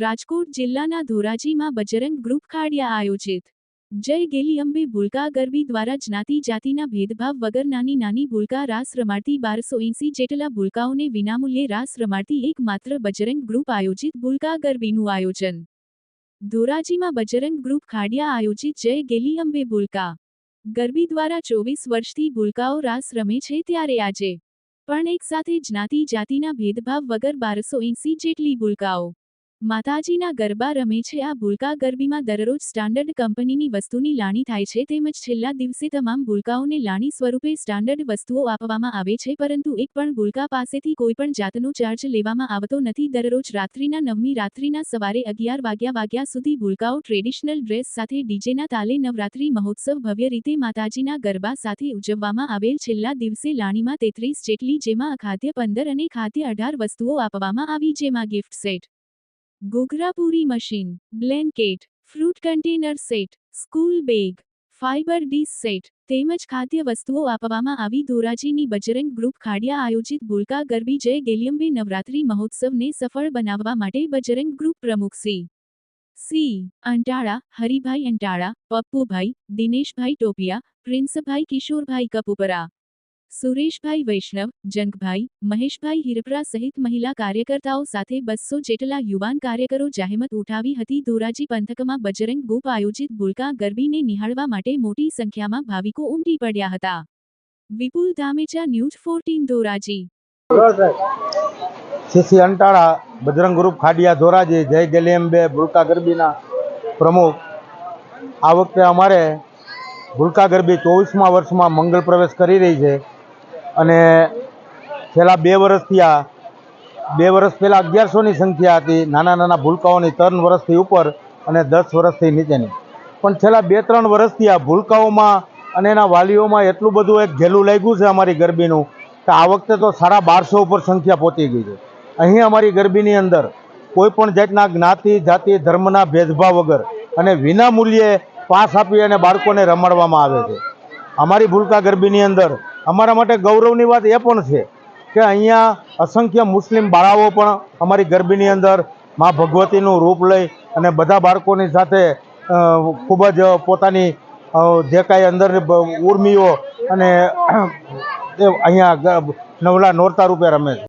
રાજકોટ જિલ્લાના ધોરાજીમાં બજરંગ ગ્રુપ ખાડિયા આયોજિત. જય ગેલી અંબે ભૂલકા ગરબી દ્વારા જ્ઞાતિ જાતિના ભેદભાવ વગર નાની નાની ભૂલકા રાસ રમાડતી બારસો એંસી જેટલા ભૂલકાઓને વિનામૂલ્યે રાસ રમાડતી એકમાત્ર બજરંગ ગ્રુપ આયોજિત ભૂલકા ગરબીનું આયોજન. ધોરાજીમાં બજરંગ ગ્રુપ ખાડિયા આયોજિત જય ગેલી અંબે ભૂલકા. ગરબી દ્વારા ચોવીસ વર્ષથી ભૂલકાઓ રાસ રમે છે ત્યારે આજે. પણ એકસાથે જ્ઞાતિ જાતિના ભેદભાવ વગર બારસો એંસી જેટલી ભૂલકાઓ માતાજીના ગરબા રમે છે. આ ભૂલકા ગરબીમાં દરરોજ સ્ટાન્ડર્ડ કંપનીની વસ્તુની લાણી થાય છે તેમજ છેલ્લા દિવસે તમામ ભૂલકાઓને લાણી સ્વરૂપે સ્ટાન્ડર્ડ વસ્તુઓ આપવામાં આવે છે. પરંતુ એક પણ ભૂલકા પાસેથી કોઈપણ જાતનો ચાર્જ લેવામાં આવતો નથી. દરરોજ રાત્રિના નવમી રાત્રિના સવારે અગિયાર વાગ્યા વાગ્યા સુધી ભૂલકાઓ ટ્રેડિશનલ ડ્રેસ સાથે ડીજેના તાલે નવરાત્રી મહોત્સવ ભવ્ય રીતે માતાજીના ગરબા સાથે ઉજવવામાં આવેલ છેલ્લા દિવસે લાણીમાં તેત્રીસ જેટલી જેમાં અખાદ્ય પંદર અને ખાદ્ય અઢાર વસ્તુઓ આપવામાં આવી જેમાં gift set ઘૂઘરાપૂરી machine blanket fruit container set school bag fibre dish set તેમજ ખાદ્ય વસ્તુઓ આપવામાં આવી ધોરાજીની બજરંગ ગ્રુપ ખાડિયા આયોજિત ભૂલકા ગરબી જય ગેલિયમ્બે નવરાત્રી મહોત્સવને સફળ બનાવવા માટે બજરંગ ગ્રુપ પ્રમુખ સી સી. અંટાળા, હરિભાઈ અંટાળા, પપ્પુભાઈ, દિનેશભાઈ ટોપિયા, પ્રિન્સભાઈ કિશોરભાઈ કપુપરા. સુરેશભાઈ વૈષ્ણવ, જંગભાઈ, મહેશભાઈ હિરપરા સહિત મહિલા કાર્યકર્તાઓ સાથે બસો જેટલા યુવાન કાર્યકરો જાહેમત ઉઠાવી હતી. ધોરાજી પંથકમાં બજરંગ ગુપ આયોજિત બુલકા ગરબીને નિહાળવા માટે મોટી સંખ્યામાં ભાવિકો ઉમટી પડ્યા હતા. Vipul Dhamecha, news fourteen, Dhoraji. CC Antala, Bajrang group Khadiya, Dhoraji, Jay ગેલીએમ્બે ભૂલકા ગરબીના પ્રમુખ. આ વખતે અમારે ભૂલકા ગરબી ચોવીસમાં વર્ષમાં મંગળ પ્રવેશ કરી રહી છે. અને છેલ્લા બે વર્ષથી આ બે વર્ષ પહેલાં અગિયારસોની સંખ્યા હતી, નાના નાના ભૂલકાઓની ત્રણ વર્ષથી ઉપર અને દસ વર્ષથી નીચેની. પણ છેલ્લા બે ત્રણ વર્ષથી આ ભૂલકાઓમાં અને એના વાલીઓમાં એટલું બધું એક ઘેલું લાગ્યું છે અમારી ગરબીનું કે આ વખતે તો સાડા બારસો ઉપર સંખ્યા પહોંચી ગઈ છે. અહીં અમારી ગરબીની અંદર કોઈ પણ જાતના જ્ઞાતિ, જાતિ, ધર્મના ભેદભાવ વગર અને વિના મૂલ્યે પાસ આપી અને બાળકોને રમાડવામાં આવે છે. અમારી ભૂલકા ગરબીની અંદર અમારા માટે ગૌરવની વાત એ પણ છે કે અહીંયા અસંખ્ય મુસ્લિમ બાળાઓ પણ અમારી ગરબીની અંદર મા ભગવતીનું રૂપ લઈ અને બધા બાળકોની સાથે ખૂબ જ પોતાની જે કાંઈ અંદર ઉર્મીઓ અને અહીંયા નવલા નોરતા રૂપે રમે છે.